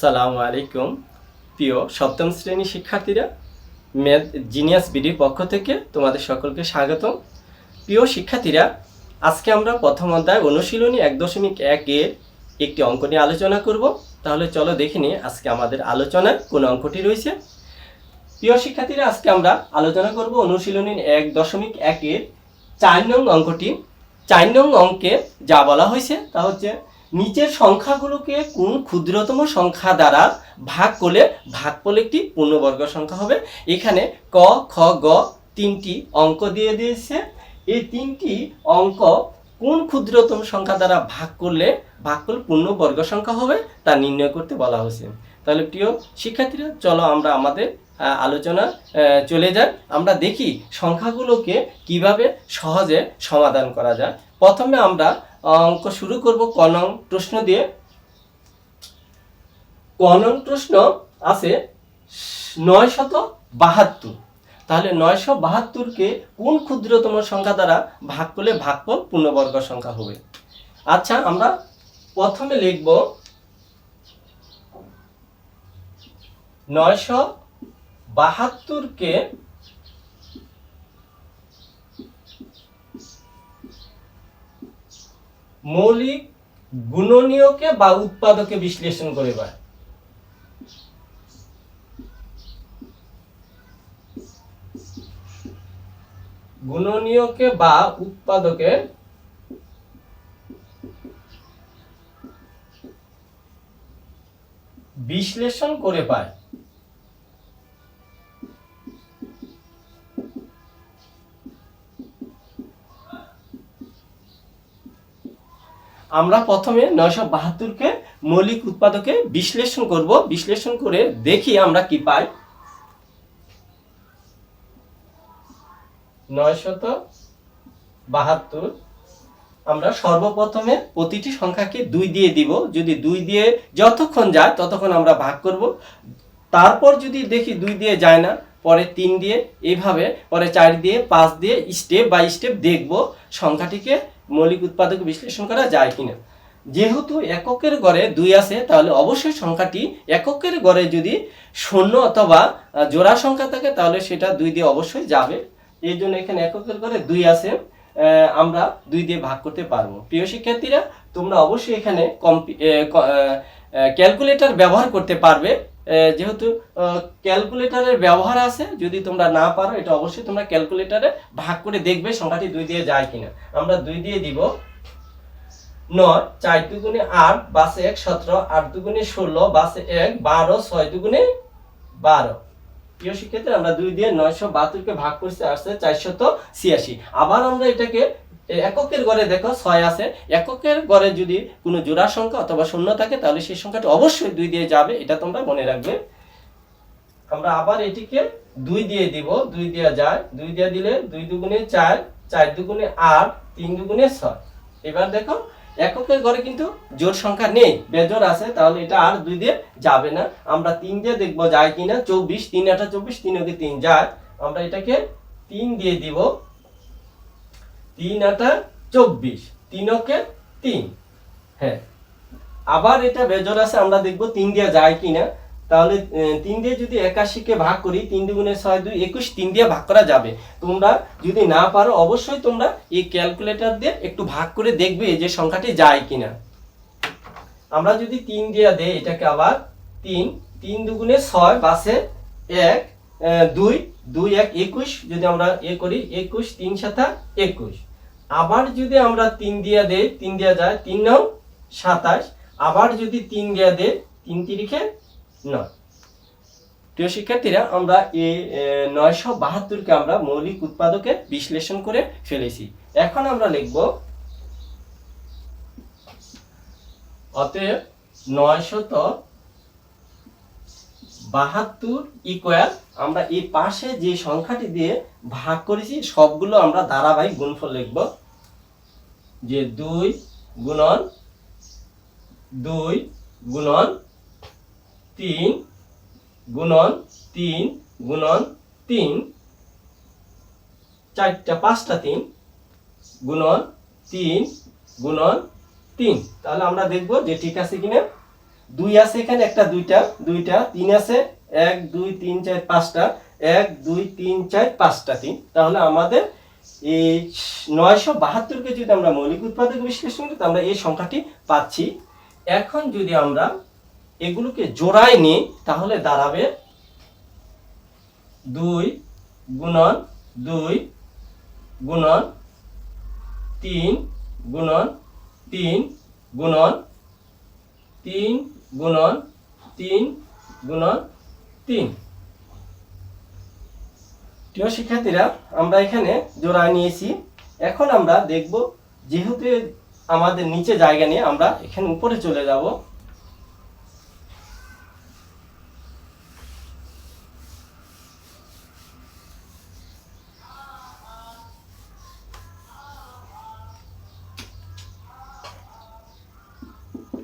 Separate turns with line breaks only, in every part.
আসসালামু আলাইকুম। প্রিয় সপ্তম শ্রেণি শিক্ষার্থীরা ম্যাথ জিনিয়াস বিডির পক্ষ থেকে তোমাদের সকলকে স্বাগতম। প্রিয় শিক্ষার্থীরা, আজকে আমরা প্রথম অধ্যায় অনুশীলনী এক দশমিক এক এর একটি অঙ্ক নিয়ে আলোচনা করব। তাহলে চলো দেখে নিই আজকে আমাদের আলোচনায় কোন অঙ্কটি রয়েছে। প্রিয় শিক্ষার্থীরা, আজকে আমরা আলোচনা করব অনুশীলনী এক দশমিক এক একের চার নং অঙ্কটি। চার নং অঙ্কে যা বলা হয়েছে তা হচ্ছে নিচের সংখ্যাগুলোকে কোন ক্ষুদ্রতম সংখ্যা দ্বারা ভাগ করলে ভাগফল একটি পূর্ণবর্গ সংখ্যা হবে? এখানে ক, খ, গ তিনটি অঙ্ক দিয়ে দিয়েছে। এই তিনটি অঙ্ক কোন ক্ষুদ্রতম সংখ্যা দ্বারা ভাগ করলে ভাগফল পূর্ণবর্গ সংখ্যা হবে তা নির্ণয় করতে বলা হয়েছে। তাহলে প্রিয় শিক্ষার্থীরা, চলো আমরা আমাদের আলোচনা চলে যাই। আমরা দেখি সংখ্যাগুলোকে কীভাবে সহজে সমাধান করা যায়। প্রথমে আমরা অঙ্ক শুরু করব কনং প্রশ্ন দিয়ে। কনং প্রশ্ন আছে নয় শত বাহাত্তর। তাহলে নয়শো বাহাত্তরকে কোন ক্ষুদ্রতম সংখ্যা দ্বারা ভাগ করলে ভাগফল পূর্ণবর্গ সংখ্যা হবে? আচ্ছা আমরা প্রথমে লিখব নয়শো বাহাত্তরকে মৌলিক গুণনীয়কে বা উৎপাদকে বিশ্লেষণ করে পায় গুণনীয়কে বা উৎপাদকে বিশ্লেষণ করে পায়। আমরা প্রথমে নয়শো বাহাত্তরকে মৌলিক উৎপাদকে বিশ্লেষণ করব। বিশ্লেষণ করে দেখি আমরা কি পাই। নয়শত বাহাত্তর। আমরা সর্বপ্রথমে প্রতিটি সংখ্যাকে দুই দিয়ে দিব। যদি দুই দিয়ে যতক্ষণ যায় ততক্ষণ আমরা ভাগ করব। তারপর যদি দেখি দুই দিয়ে যায় না, পরে তিন দিয়ে এইভাবে পরে চার দিয়ে, পাঁচ দিয়ে, স্টেপ বাই স্টেপ দেখব সংখ্যাটিকে মৌলিক উৎপাদক বিশ্লেষণ করা যায় কিনা। যেহেতু এককের গড়ে দুই আছে, তাহলে অবশ্যই সংখ্যাটি এককের গড়ে যদি শূন্য অথবা জোড়া সংখ্যা থাকে, তাহলে সেটা দুই দিয়ে অবশ্যই যাবে। এই জন্য এখানে এককের গড়ে দুই আছে আমরা দুই দিয়ে ভাগ করতে পারব। প্রিয় শিক্ষার্থীরা, তোমরা অবশ্যই এখানে ক্যালকুলেটর ব্যবহার করতে পারবে। যেহেতু ক্যালকুলেটরের ব্যবহার আছে, যদি তোমরা না পারো, এটা অবশ্যই তোমরা ক্যালকুলেটরে ভাগ করে দেখবে সংখ্যাটি দুই দিয়ে যায় কিনা। আমরা দুই দিয়ে দিব নয়, চার দুগুণে আট, বাসে এক, সতেরো, আট দুগুণে ষোলো, বাসে এক, বারো, ছয় দুগুণে বারো। প্রিয় শিক্ষার্থী আমরা দুই দিয়ে নয়শো বাহাত্তরকে ভাগ করছি, আসছে চারশত ছিয়াশি। আবার আমরা এটাকে এককের গড়ে দেখো ছয় আছে। এককের গড়ে যদি কোনো জোড়া সংখ্যা অথবা শূন্য থাকে, তাহলে সেই সংখ্যাটা অবশ্যই দুই দিয়ে যাবে, এটা তোমরা মনে রাখবে। আমরা আবার এটিকে দুই দিয়ে দিব, দুই দেওয়া যায়, দুই দিয়ে দিলে দুই দুগুণে চার চার দুগুণে আট, তিন দুগুণে ছয়। এবার দেখো, এককের ঘরে কিন্তু জোর সংখ্যা নেই বেজোর আছে, তাহলে এটা আর দুই দিয়ে যাবে না। আমরা তিন দিয়ে দেখব যায় কিনা, চব্বিশ, তিন আটা চব্বিশ, তিন ওকে তিন যায়। আমরা এটাকে তিন দিয়ে দিব তিন আটা চব্বিশ তিন ওকে তিন। হ্যাঁ আবার এটা বেজোর আছে আমরা দেখব তিন দিয়ে যায় কিনা। তাহলে আহ, তিন দিয়ে যদি একাশিকে ভাগ করি তিন দুগুণে ছয় দুই একুশ তিন দিয়ে ভাগ করা যাবে। তোমরা যদি না পারো অবশ্যই তোমরা এই ক্যালকুলেটর দিয়ে একটু ভাগ করে দেখবে যে সংখ্যাটি যায় কিনা। আমরা যদি তিন দিয়ে দেই এটাকে আবার তিন তিন দুগুণে ছয় বাসে এক দুই দুই এক একুশ যদি আমরা এ করি একুশ তিন সাথা একুশ। আবার যদি আমরা তিন দিয়া দেই, তিন দিয়া যায়, তিন নং সাতাশ। আবার যদি তিন দিয়ে দেই, তিন তিরিখে নয়। প্রিয় শিক্ষার্থীরা, আমরা এই নয়শো বাহাত্তরকে আমরা মৌলিক উৎপাদকে বিশ্লেষণ করে ফেলেছি। এখন আমরা লিখব, অতএব নয়শত বাহাত্তর ইকুয়াল আমরা এই পাশে যে সংখ্যাটি দিয়ে ভাগ করেছি, সবগুলো আমরা ধারাবাহিক গুণফল লিখব। যে দুই গুণন দুই গুণন তিন গুণন তিন গুণন তিন। চারটা, পাঁচটা তিন গুণন তিন গুণন তিন। তাহলে আমরা দেখব যে ঠিক আছে কিনা? দুই আছে এখানে, একটা দুইটা দুইটা, তিন আছে, এক, দুই, তিন, চার, পাঁচটা, এক, দুই, তিন, চার, পাঁচটা তিন। তাহলে আমাদের এই নয়শো বাহাত্তরকে যদি আমরা মৌলিক উৎপাদক বিশ্লেষণ করি আমরা এই সংখ্যাটি পাচ্ছি। এখন যদি আমরা এগুলোকে জোড়ায় নিই, তাহলে দাঁড়াবে দুই গুণন দুই গুণন তিন গুণন তিন গুণন তিন গুণন তিন গুণন তিন। প্রিয় শিক্ষার্থীরা, আমরা এখানে জোড়া নিয়েছি। এখন আমরা দেখব যেহেতু আমাদের নিচে জায়গা নিয়ে আমরা এখানে উপরে চলে যাব।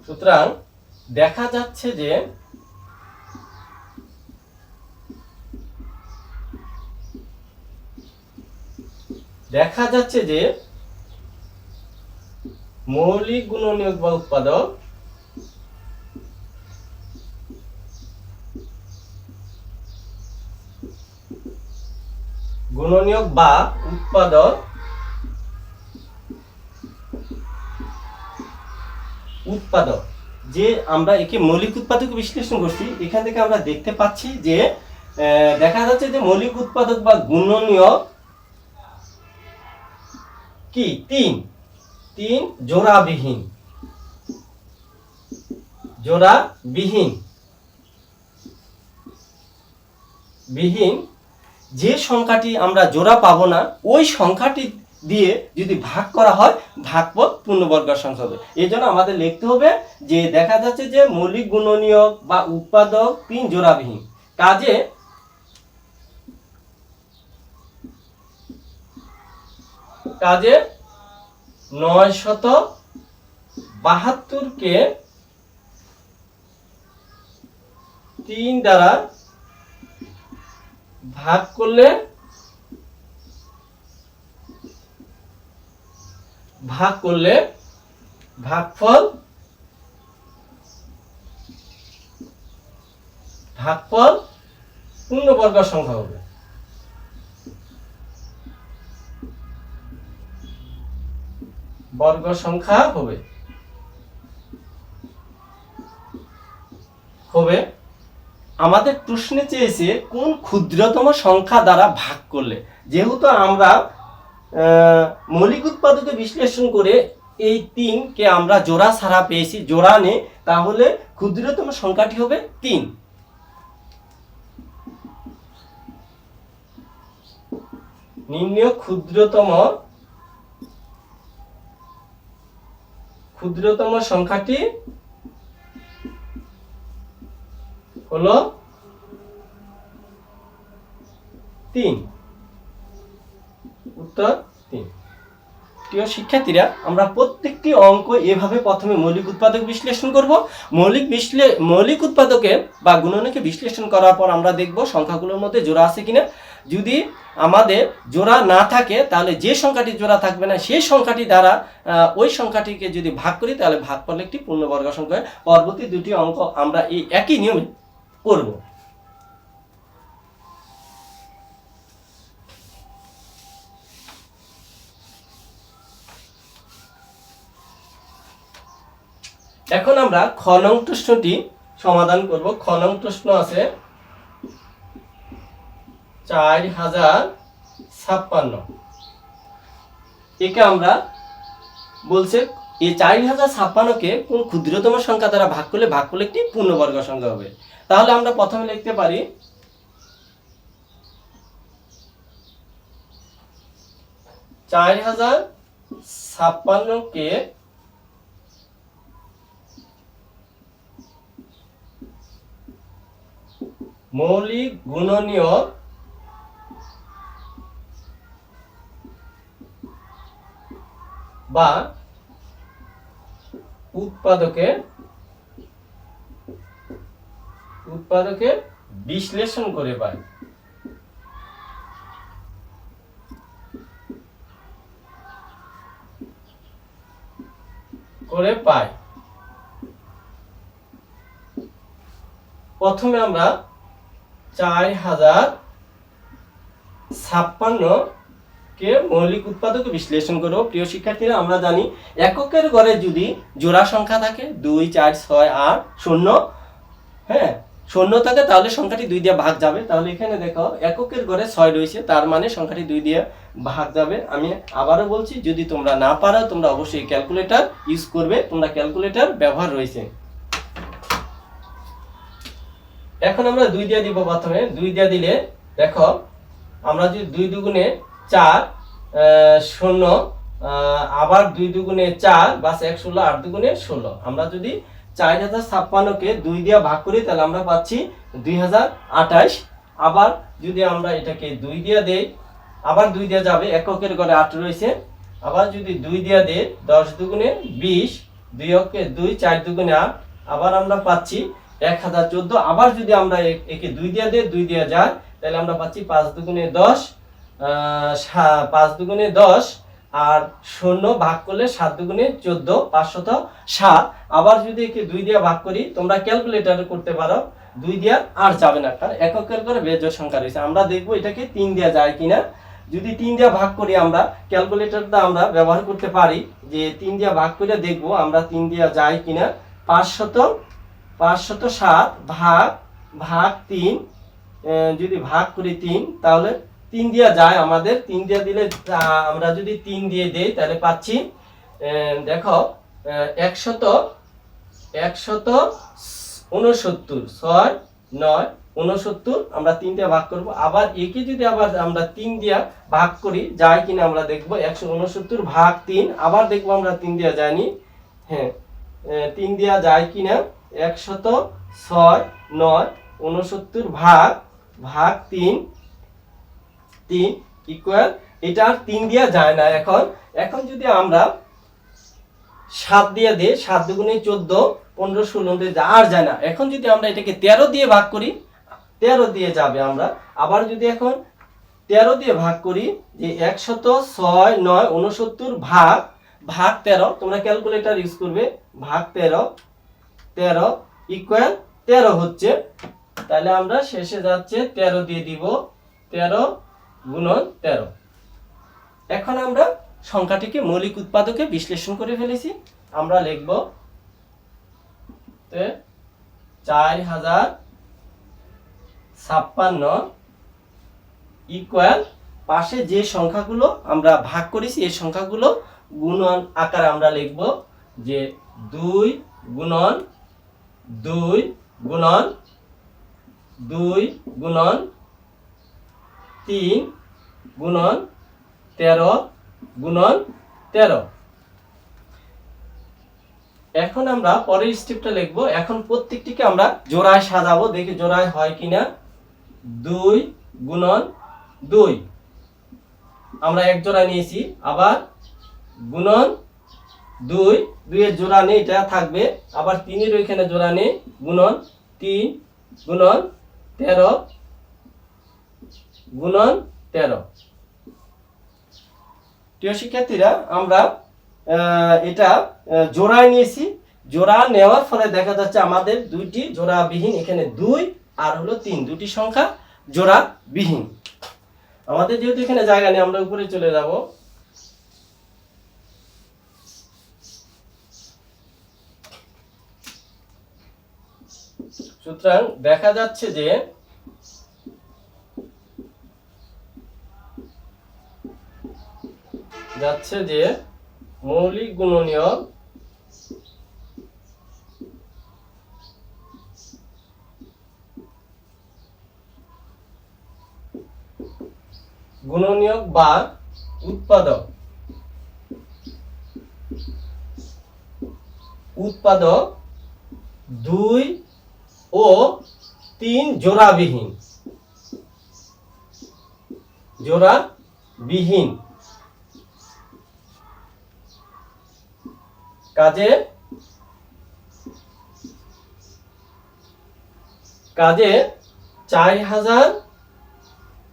সুতরাং দেখা যাচ্ছে যে দেখা যাচ্ছে যে মৌলিক গুণনীয়ক বা উৎপাদক গুণনীয়ক বা উৎপাদক উৎপাদক, যে আমরা একে মৌলিক উৎপাদক বিশ্লেষণ করছি, এখান থেকে আমরা দেখতে পাচ্ছি যে দেখা যাচ্ছে যে মৌলিক উৎপাদক বা গুণনীয়ক কি? তিন। তিন জোড়াবিহীন। জোড়াবিহীন। বিহীন, যে সংখ্যাটি আমরা জোড়া পাবো না, ওই সংখ্যাটি দিয়ে যদি ভাগ করা হয় ভাগপদ পূর্ণবর্গ সংখ্যা হবে। এই জন্য আমাদের লিখতে হবে যে দেখা যাচ্ছে যে মৌলিক গুণনীয়ক বা উৎপাদক তিন জোড়াবিহীন। কাজে কাজে নয় শত বাহাত্তরকে তিন দ্বারা ভাগ করলে ভাগ করলে ভাগফল ভাগফল পূর্ণবর্গ সংখ্যা হবে। বর্গ সংখ্যা হবে। হবে। আমাদের প্রশ্নে চেয়েছে কোন ক্ষুদ্রতম সংখ্যা দ্বারা ভাগ করলে? যেহেতু আমরা মৌলিক উৎপাদকে বিশ্লেষণ করে এই তিনকে আমরা জোড়া ছাড়া পেয়েছি, জোড়া নে তাহলে ক্ষুদ্রতম সংখ্যাটি হবে তিন। নিম্ন ক্ষুদ্রতম ক্ষুদ্রতম সংখ্যাটি হলো তিন। উত্তর তিন। প্রিয় শিক্ষার্থীরা, আমরা প্রত্যেকটি অঙ্ক এভাবে প্রথমে মৌলিক উৎপাদক বিশ্লেষণ করব। মৌলিক বিশ্লে, মৌলিক উৎপাদকে বা গুণনকে বিশ্লেষণ করার পর আমরা দেখব সংখ্যাগুলোর মধ্যে জোড়া আছে কিনা। যদি আমাদের জোড়া না থাকে, তাহলে যে সংখ্যাটি জোড়া থাকবে না, সেই সংখ্যাটি দ্বারা ওই সংখ্যাটিকে যদি ভাগ করি, তাহলে ভাগ করলে একটি পূর্ণবর্গ সংখ্যা। পরবর্তী দুটি অঙ্ক আমরা এই একই নিয়মে করব এখন আমরা খ নং প্রশ্নটি সমাধান করব খ নং প্রশ্ন আছে চার হাজার ছাপ্পান্ন। একে আমরা বলছে, এই চার হাজার ছাপ্পান্নকে কোন ক্ষুদ্রতম সংখ্যা দ্বারা ভাগ করলে ভাগ করলে একটি পূর্ণবর্গ সংখ্যা হবে? তাহলে আমরা প্রথমে লিখতে পারি, চার হাজার ছাপ্পান্নকে মৌলিক গুণনীয় বা উৎপাদকে উৎপাদকে বিশ্লেষণ করে পায়। করে পায়। প্রথমে আমরা চার হাজার ছাপ্পান্ন কে মৌলিক উৎপাদক বিশ্লেষণ করব প্রিয় শিক্ষার্থীরা, আমরা জানি এককের ঘরে যদি জোড়া সংখ্যা থাকে, দুই, চার, ছয়, আট, শূন্য হ্যাঁ শূন্য থাকে, তাহলে সংখ্যাটি দুই দিয়ে ভাগ যাবে। তাহলে এখানে দেখো, এককের ঘরে ছয় রয়েছে, তার মানে সংখ্যাটি দুই দিয়ে ভাগ যাবে। আমি আবারও বলছি, যদি তোমরা না পারো, তোমরা অবশ্যই ক্যালকুলেটর ইউজ করবে, তোমরা ক্যালকুলেটর ব্যবহার রয়েছে। এখন আমরা দুই দিয়ে দিব প্রথমে। দুই দিয়ে দিলে, দেখো, আমরা যদি দুই দুগুণে চার শূন্য আবার দুই দুগুণে চার, বাস এক ষোলো, আট দুগুণে ষোলো। আমরা যদি চার হাজার ছাপ্পান্নকে দুই দিয়ে ভাগ করি, তাহলে আমরা পাচ্ছি দুই হাজার আঠাশ। আবার যদি আমরা এটাকে দুই দিয়ে দেই, আবার দুই দিয়ে যাবে, এককের ঘরে আট রয়েছে। আবার যদি দুই দিয়ে দেই, দশ দুগুণে বিশ, দুই অক্ষে দুই, চার দুগুণে আট, আবার আমরা পাচ্ছি এক হাজার চোদ্দ। আবার যদি আমরা একে দুই দিয়ে দেই, দুই দিয়ে যায়, তাহলে আমরা পাচ্ছি পাঁচ দুগুণে দশ। পাঁচ দুগুণে দশ আর শূন্য ভাগ করলে সাত দুগুণে চোদ্দ, পাঁচশত সাত। আবার যদি একে দুই দিয়ে ভাগ করি, তোমরা ক্যালকুলেটর করতে পারো, দুই দিয়ে আর যাবে না। কারণ এককের করে বেজ সংখ্যা রয়েছে। আমরা দেখব এটাকে তিন দিয়ে যায় কিনা। যদি তিন দিয়ে ভাগ করি আমরা ক্যালকুলেটরটা আমরা ব্যবহার করতে পারি যে তিন দিয়ে ভাগ করে দেখব আমরা তিন দিয়ে যায় কিনা। পাঁচশত পাঁচশত সাত ভাগ ভাগ তিন যদি ভাগ করি তিন, তাহলে তিন দিয়া যায় আমাদের, তিন দিয়া দিলে আমরা যদি তিন দিয়ে দেই, তাহলে পাচ্ছি দেখো একশত একশত উনসত্তর ছয়, নয় উনসত্তর আমরা তিন দিয়ে ভাগ করব। আবার একে যদি আবার আমরা তিন দিয়া ভাগ করি, যায় কিনা আমরা দেখব, একশো উনসত্তর ভাগ তিন, আবার দেখব আমরা তিন দিয়া যায়নি। হ্যাঁ তিন দিয়া যায় কিনা, একশত ছয়, নয় উনসত্তর ভাগ ভাগ তিন তিন ইকুয়াল এটা আর তিন দিয়া যায় না এখন। এখন যদি আমরা সাত দিয়ে দিই, সাত দুগুণে চোদ্দ, পনেরো, ষোলো আর যায় না। এখন যদি আমরা এটাকে তেরো দিয়ে ভাগ করি, তেরো দিয়ে যাবে আমরা। আবার যদি এখন তেরো দিয়ে ভাগ করি, যে একশত ছয়, নয় উনসত্তর ভাগ ভাগ তেরো, তোমরা ক্যালকুলেটর ইউজ করবে, ভাগ তেরো তেরো ইকুয়াল তেরো হচ্ছে। তাহলে আমরা শেষে যাচ্ছে তেরো দিয়ে দিব, তেরো গুণন তেরো। এখন আমরা সংখ্যাটিকে মৌলিক উৎপাদকে বিশ্লেষণ করে ফেলেছি। আমরা লিখব চার হাজার ছাপ্পান্ন ইকুয়াল পাশে যে সংখ্যাগুলো আমরা ভাগ করেছি, এই সংখ্যাগুলো গুণন আকারে আমরা লিখব যে দুই গুণন দুই গুণন দুই গুণন তিন গুণন তেরো গুণন তেরো। এখন আমরা পরের স্টেপটা লিখব। এখন প্রত্যেকটিকে আমরা জোড়ায় সাজাবো। দেখি জোড়ায় হয় কিনা। দুই গুণন দুই। আমরা এক জোড়া নিয়েছি। আবার গুণন দুই। দুইয়ের জোড়া নেই, এটা থাকবে। আবার তিনের ওইখানে জোড়া নেই। গুণন তিন, গুণন তেরো গুণন তেরো। প্রিয় শিক্ষার্থীরা, আমরা এটা জোড়ায় নিয়েছি। জোড়া নেওয়ার ফলে দেখা যাচ্ছে আমাদের দুইটি জোড়া বিহীন, এখানে দুই আর হলো তিন, দুটি সংখ্যা জোড়া বিহীন। আমাদের যেহেতু এখানে জায়গা নেই, আমরা উপরে চলে যাব। সুতরাং দেখা যাচ্ছে যে যাচ্ছে যে মৌলিক গুণনীয় গুণনীয়ক বা উৎপাদক। উৎপাদক দুই ও তিন জোড়াবিহীন। জোড়া বিহীন কাজে কাজে চার হাজার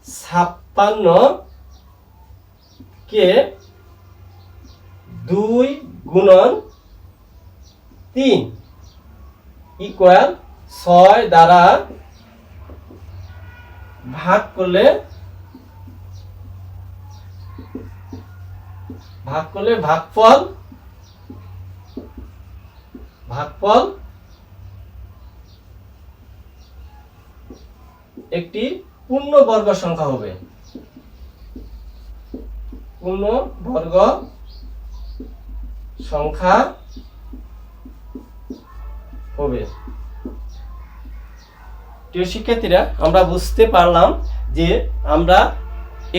ছাপ্পান্ন কে দুই গুণন তিন ইকুয়াল ছয় দ্বারা ভাগ করলে ভাগ করলে ভাগফল ভাগফল একটি পূর্ণ বর্গ সংখ্যা হবে। পূর্ণ বর্গ সংখ্যা হবে। প্রিয় শিক্ষার্থীরা, আমরা বুঝতে পারলাম যে আমরা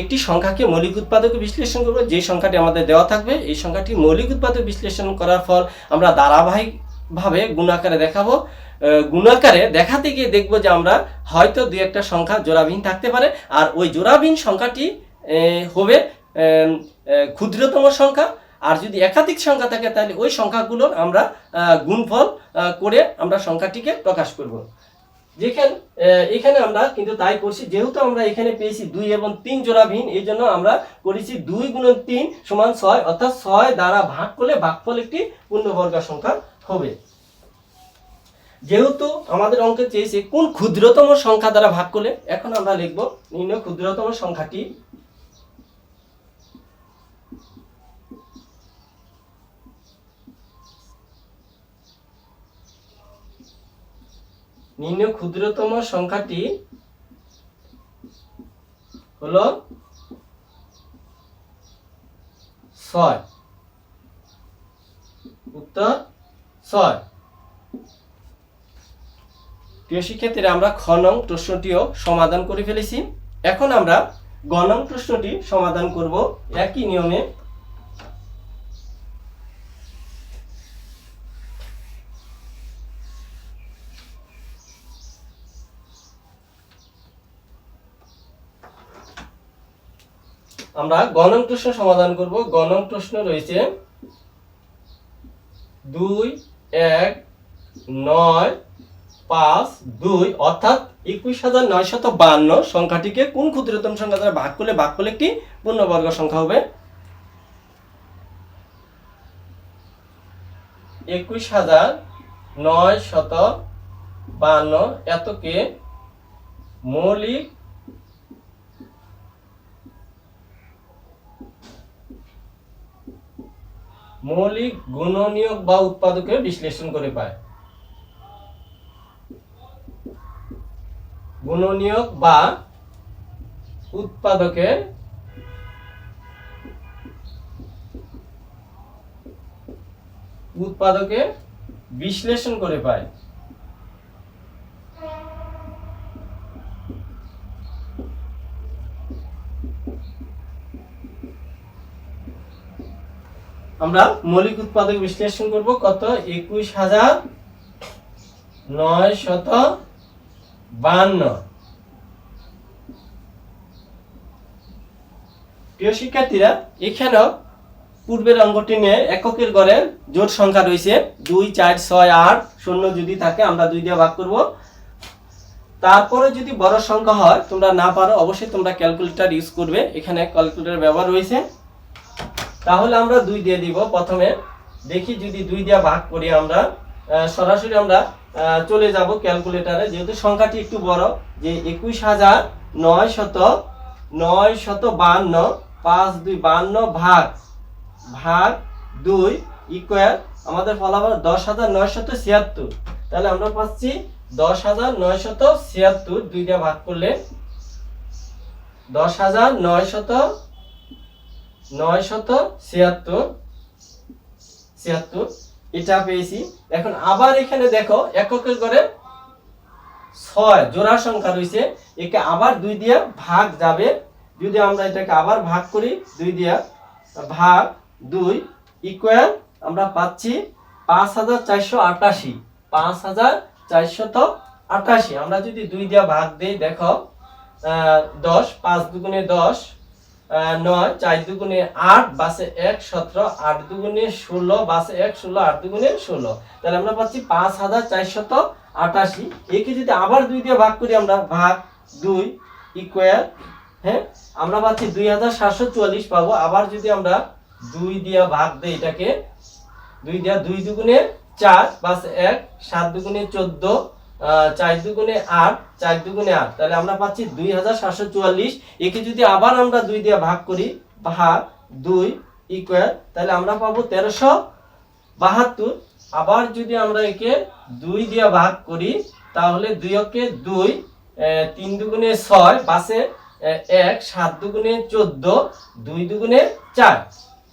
একটি সংখ্যাকে মৌলিক উৎপাদকে বিশ্লেষণ করব। যে সংখ্যাটি আমাদের দেওয়া থাকবে, এই সংখ্যাটি মৌলিক উৎপাদক বিশ্লেষণ করার ফল আমরা ধারাবাহিকভাবে গুণাকারে দেখাবো। গুণাকারে দেখাতে গিয়ে দেখব যে আমরা হয়তো দুই একটা সংখ্যা জোড়াবিহীন থাকতে পারে, আর ওই জোড়াবিহীন সংখ্যাটি হবে ক্ষুদ্রতম সংখ্যা, আর যদি একাধিক সংখ্যা থাকে তাহলে ওই সংখ্যাগুলোর আমরা গুণফল করে আমরা সংখ্যাটিকে প্রকাশ করব। যেখানে এখানে আমরা কিন্তু তাই করছি, যেহেতু আমরা এখানে পেয়েছি দুই এবং তিন জোড়াবিহীন, এই জন্য আমরা করেছি দুই গুণ তিন সমান ছয়, অর্থাৎ ছয় দ্বারা ভাগ করলে ভাগফল একটি পূর্ণবর্গ সংখ্যা হবে। যেহেতু আমাদের অঙ্কে চেয়েছে কোন ক্ষুদ্রতম সংখ্যা দ্বারা ভাগ করলে, এখন আমরা লিখব নিম্ন ক্ষুদ্রতম সংখ্যাটি নিম্ন ক্ষুদ্রতম সংখ্যাটি হলো ছয়। উত্তর ছয়। প্রিয় শিক্ষার্থীরা, আমরা খ প্রশ্নটিও সমাধান করে ফেলেছি। এখন আমরা গ প্রশ্নটি সমাধান করব একই নিয়মে। আমরা গণন প্রশ্ন সমাধান করব। গণন প্রশ্ন রয়েছে দুই এক, নয়, পাঁচ, দুই, অর্থাৎ একুশ হাজার নয়শত বান্ন সংখ্যাটিকে কোন ক্ষুদ্রতম সংখ্যা দ্বারা ভাগ করলে ভাগ করলে একটি পূর্ণবর্গ সংখ্যা হবে? একুশ হাজার নয় শত বান্ন এতকে মৌলিক মৌলিক গুণনীয়ক বা উৎপাদকে বিশ্লেষণ করে পায়। গুণনীয়ক বা উৎপাদকে উৎপাদকে বিশ্লেষণ করে পায়। আমরা মৌলিক উৎপাদক বিশ্লেষণ করব কত? একুশ হাজার নয় শত বান্ন। প্রিয় শিক্ষার্থীরা, এখানেও পূর্বের অঙ্গটি নিয়ে এককের গড়ে জোট সংখ্যা রয়েছে। দুই, চার, ছয়, আট, শূন্য যদি থাকে, আমরা দুই দিয়ে ভাগ করব। তারপরে যদি বড় সংখ্যা হয়, তোমরা না পারো, অবশ্যই তোমরা ক্যালকুলেটর ইউজ করবে। এখানে ক্যালকুলেটর ব্যবহার রয়েছে। তাহলে আমরা দুই দিয়ে দিব। প্রথমে দেখি যদি দুই দিয়ে ভাগ করি আমরা সরাসরি আমরা চলে যাব ক্যালকুলেটারে যেহেতু সংখ্যাটি একটু বড়, যে একুশ হাজার নয় শত নয় শত বান্ন পাঁচ দুই বান্ন ভাগ ভাগ দুই ইকুয়াল আমাদের ফলাফল দশ হাজার নয় শত ছিয়াত্তর। তাহলে আমরা পাচ্ছি দশ হাজার নয় শত ছিয়াত্তর। দুই দিয়ে ভাগ করলে দশ হাজার নয় শত নয় ছিয়াত্তর ছিয়াত্তর, এটা পেয়েছি। এখন আবার এখানে দেখো করে ছয় জোড়া সংখ্যা রয়েছে। একে আবার দুই দিয়ে ভাগ যাবে। যদি আমরা এটাকে আবার ভাগ করি, দুই দিয়ে ভাগ দুই ইকুয়াল আমরা পাচ্ছি পাঁচ হাজার চারশো আটাশি। পাঁচ হাজার আটাশি। আমরা যদি দুই দিয়ে ভাগ দিই, দেখো দশ, পাঁচ দুগুণে দশ নয়, চার দুগুণে আট বাসে এক সতেরো, আট দুগুণে ষোলো, বাসে এক ষোলো, আট দুগুণে ষোলো। তাহলে আমরা পাচ্ছি পাঁচ হাজার চারশত আটাশি। একে যদি আবার দুই দিয়ে ভাগ করি আমরা, ভাগ দুই ইকুয়াল হ্যাঁ? আমরা পাচ্ছি দুই হাজার সাতশো চুয়াল্লিশ পাবো। আবার যদি আমরা দুই দিয়ে ভাগ দিই এটাকে, দুই দিয়া দুই দুগুণে চার, বাস এক, সাত দুগুণে চোদ্দ চার দুগুণে আট চার দুগুণে আট। তাহলে আমরা পাচ্ছি দুই হাজার সাতশো চুয়াল্লিশ। একে যদি আবার আমরা দুই দিয়ে ভাগ করি ভাগ দুই ইকুয়াল তাহলে আমরা পাবো তেরোশো বাহাত্তর। আবার যদি আমরা একে দুই দিয়ে ভাগ করি তাহলে দুই অকে দুই তিন দুগুণে ছয় আহ, এক সাত দুগুণে চোদ্দ দুই দুগুণে চার।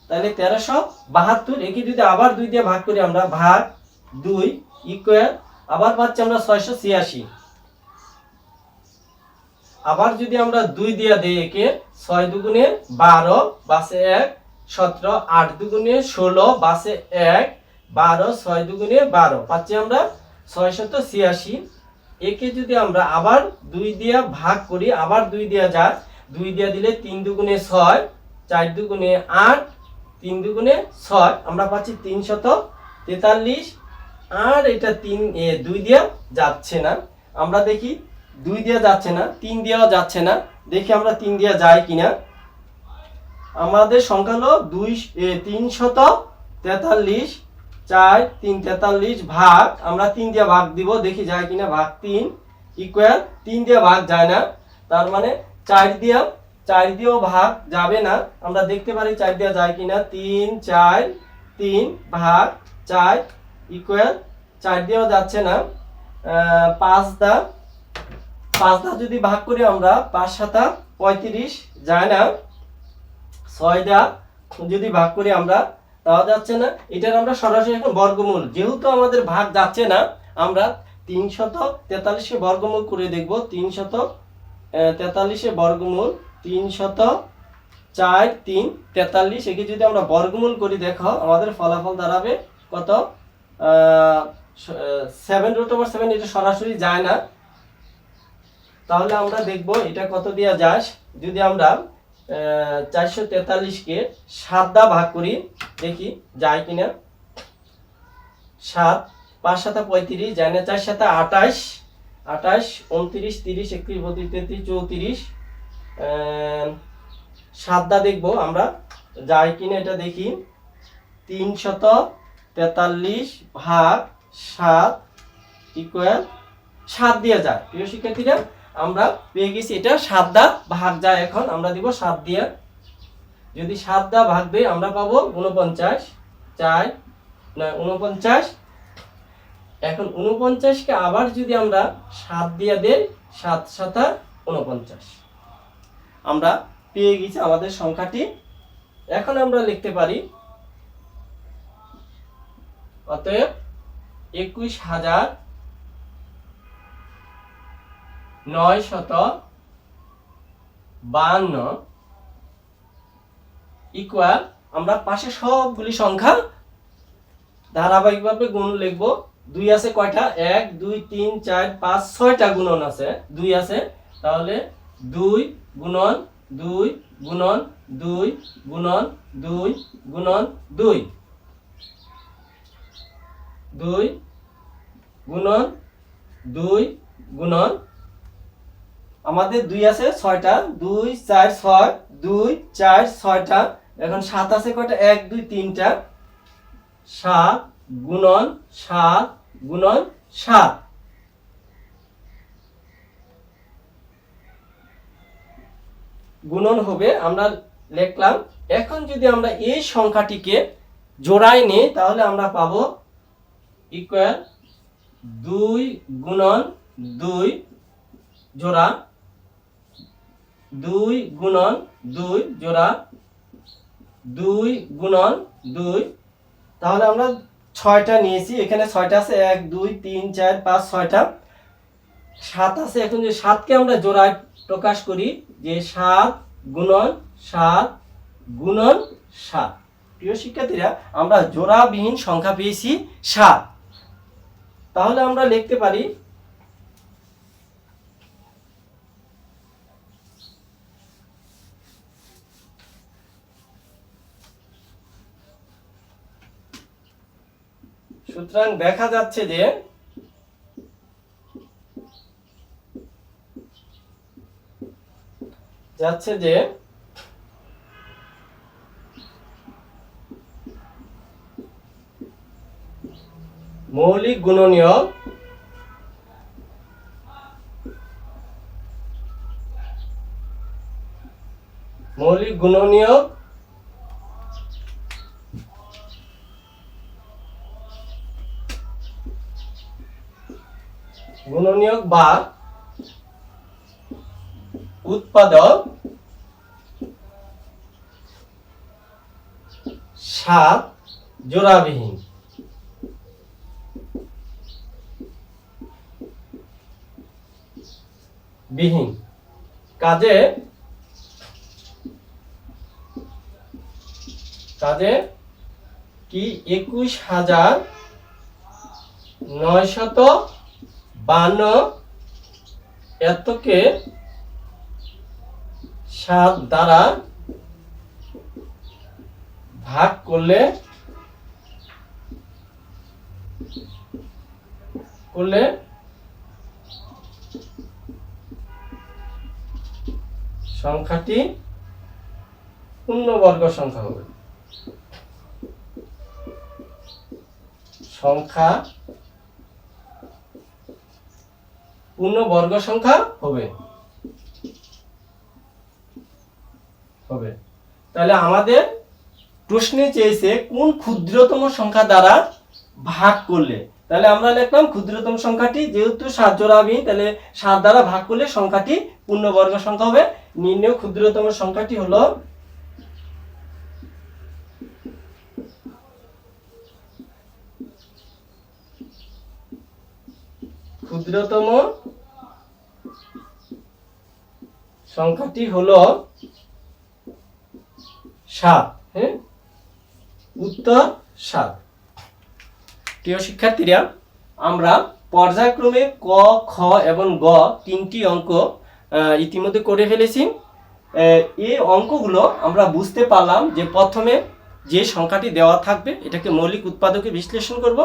তাহলে তেরোশো বাহাত্তর। একে যদি আবার দুই দিয়ে ভাগ করি আমরা ভাগ দুই ইকুয়াল আবার পাচ্ছি আমরা ছয়শো ছিয়াশি। আবার যদি আমরা দুই দিয়ে দিই একে, ছয় দুগুণে বারো, বাসে এক, সতেরো, আট দুগুণে ষোলো, বাসে এক, বারো, ছয় দুগুণে বারো। পাচ্ছি আমরা ছয়শত ছিয়াশি। একে যদি আমরা আবার দুই দিয়া ভাগ করি, আবার দুই দিয়া যায় দুই দিয়া দিলে তিন দুগুণে ছয়, চার দুগুণে আট, তিন দুগুণে ছয়, আমরা পাচ্ছি তিনশত তেতাল্লিশ। আর এটা তিন দুই দিয়া যাচ্ছে না। আমরা দেখি দুই দিয়া যাচ্ছে না তিন দিয়াও যাচ্ছে না। দেখি আমরা তিন দিয়া যায় কিনা। আমাদের সংখ্যা হলো দুই এ, তিনশত তেতাল্লিশ চার তিন তেতাল্লিশ ভাগ আমরা তিন দিয়ে ভাগ দিব দেখি যায় কিনা ভাগ তিন ইকুয়াল তিন দিয়ে ভাগ যায় না। তার মানে চার দিয়া চার দিয়েও ভাগ যাবে না। আমরা দেখতে পারি চার দিয়ে যায় কিনা তিন চার তিন ভাগ চার ইকুয়াল চার দিয়েও যাচ্ছে না। পাঁচ দা পাঁচ দা যদি ভাগ করি আমরা, পাঁচ সাতা পঁয়ত্রিশ যায় না। ছয় দা যদি ভাগ করি আমরা, তাও যাচ্ছে না। এটার আমরা সরাসরি এখন বর্গমূল। যেহেতু আমাদের ভাগ যাচ্ছে না, আমরা তিন শত তেতাল্লিশে বর্গমূল করে দেখব। তিন শত তেতাল্লিশে বর্গমূল, তিন শত চার তিন তেতাল্লিশ। একে যদি আমরা বর্গমূল করি, দেখো, আমাদের ফলাফল দাঁড়াবে কত? সেভেন রুট ওভার সেভেন এটা সরাসরি যায় না। তাহলে আমরা দেখব এটা কত দেওয়া যায়? যদি আমরা চারশো তেতাল্লিশকে সাত দা ভাগ করি, দেখি যায় কিনা। সাত, পাঁচ সাতা পঁয়ত্রিশ, যায় না চার সাতা আঠাশ। আঠাশ, উনত্রিশ, তিরিশ একত্রিশ বত্রিশ, তেত্রিশ, চৌত্রিশ। সাত দা দেখব আমরা, যায় কিনা এটা দেখি। তিনশত তেতাল্লিশ ভাগ সাত ইকুয়াল সাত দিয়ে যায়। প্রিয় শিক্ষার্থীরা, আমরা পেয়ে গেছি এটা, সাত দা ভাগ যায় এখন, আমরা দিব সাত দিয়ে। যদি সাত দা ভাগ দেই, আমরা পাবো উনপঞ্চাশ চার না উনপঞ্চাশ এখন উনপঞ্চাশকে আবার যদি আমরা সাত দিয়ে দেই, সাত সাতা উনপঞ্চাশ আমরা পেয়ে গেছি আমাদের সংখ্যাটি। এখন আমরা লিখতে পারি অতএব একুশ হাজার নয় শত বাহান্ন ইকুয়াল আমরা পাশে সবগুলি সংখ্যা ধারাবাহিকভাবে গুণ লিখব। দুই আছে কয়টা? এক, দুই, তিন, চার, পাঁচ, ছয়টা গুণন আছে। দুই আছে। তাহলে দুই গুণন দুই গুণন দুই গুণন দুই গুণন, দুই। দুই গুণন দুই গুণন। আমাদের দুই আছে, ছয়টা। দুই, চার, ছয়, দুই, চার, ছয়টা। এখন সাত আছে কয়টা? এক, দুই, তিনটা। সাত গুণন সাত গুণন সাত। গুণন হবে, আমরা লিখলাম। এখন যদি আমরা এই সংখ্যাটিকে জোড়াই নিই, তাহলে আমরা পাবো ইকুয়াল দুই গুণন দুই জোড়া দুই গুণন দুই জোড়া দুই গুণন দুই। তাহলে আমরা ছয়টা নিয়েছি, এখানে ছয়টা আছে, এক, দুই, তিন, চার, পাঁচ, ছয়টা। সাত আছে, এখন যে সাতকে আমরা জোড়ায় প্রকাশ করি, যে সাত গুণন সাত গুণন সাত। প্রিয় শিক্ষার্থীরা, আমরা জোড়াবিহীন সংখ্যা পেয়েছি সাত। তাহলে আমরা লিখতে পারি সুতরাং দেখা যাচ্ছে যে যাচ্ছে যে গুণনীয়। মৌলিক গুণনীয়। গুণনীয়ক বা উৎপাদক সাত জোড়াবিহীন। বিহীন। কাজে কাজে কি একুশ হাজার নয়শত বান্ন এতকে সাত দ্বারা ভাগ করলে করলে সংখ্যাটি পূর্ণবর্গ সংখ্যা হবে। সংখ্যা পূর্ণবর্গ সংখ্যা হবে। হবে। তাহলে আমাদের প্রশ্নে চেয়েছে কোন ক্ষুদ্রতম সংখ্যা দ্বারা ভাগ করলে তাহলে আমরা লিখলাম ক্ষুদ্রতম সংখ্যাটি যেহেতু সাত জোড়া জোড়াবিহীন তাহলে সাত দ্বারা ভাগ করলে সংখ্যাটি পূর্ণবর্গ সংখ্যা হবে। নির্ণয় ক্ষুদ্রতম সংখ্যাটি হলো ক্ষুদ্রতম সংখ্যাটি হলো সাত হ্যাঁ? উত্তর সাত। প্রিয় শিক্ষার্থীরা, আমরা পর্যায়ক্রমে ক, খ এবং গ তিনটি অঙ্ক ইতিমধ্যে করে ফেলেছি। এই অঙ্কগুলো আমরা বুঝতে পারলাম যে প্রথমে যে সংখ্যাটি দেওয়া থাকবে, এটাকে মৌলিক উৎপাদকে বিশ্লেষণ করব।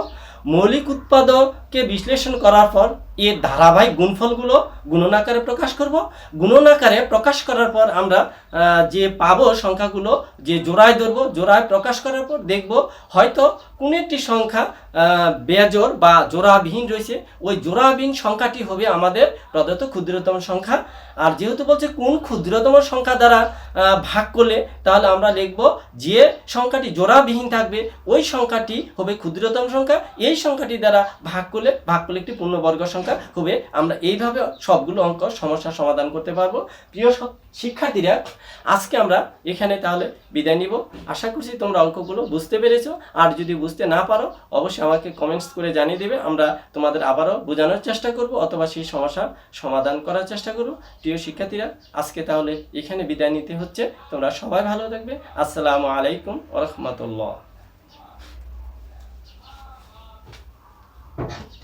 মৌলিক উৎপাদকে বিশ্লেষণ করার পর এর ধারাবাহিক গুণফলগুলো গুণনাকারে প্রকাশ করব। গুণনাকারে প্রকাশ করার পর আমরা যে পাবো সংখ্যাগুলো, যে জোড়ায় ধরবো, জোড়ায় প্রকাশ করার পর দেখব হয়তো কোন একটি সংখ্যা বেজোর বা জোড়াবিহীন রয়েছে। ওই জোড়াবিহীন সংখ্যাটি হবে আমাদের প্রদত্ত ক্ষুদ্রতম সংখ্যা। আর যেহেতু বলছে কোন ক্ষুদ্রতম সংখ্যা দ্বারা ভাগ করলে, তাহলে আমরা লিখব যে সংখ্যাটি জোড়াবিহীন থাকবে, ওই সংখ্যাটি হবে ক্ষুদ্রতম সংখ্যা। এই সংখ্যাটি দ্বারা ভাগ করলে ভাগ করলে একটি পূর্ণবর্গ সংখ্যা হবে। আমরা এইভাবে সবগুলো অঙ্ক সমস্যার সমাধান করতে পারব। প্রিয় শিক্ষার্থীরা, আজকে আমরা এখানে তাহলে বিদায় নিব। আশা করছি তোমরা অঙ্কগুলো বুঝতে পেরেছ। আর যদি বুঝতে না পারো, অবশ্যই আমাকে কমেন্টস করে জানিয়ে দেবে। আমরা তোমাদের আবারও বোঝানোর চেষ্টা করব অথবা সেই সমস্যার সমাধান করার চেষ্টা করব। প্রিয় শিক্ষার্থীরা, আজকে তাহলে এখানে বিদায় নিতে হচ্ছে। তোমরা সবাই ভালো থাকবে। আসসালামু আলাইকুম রহমতুল্লাহ। Thank you.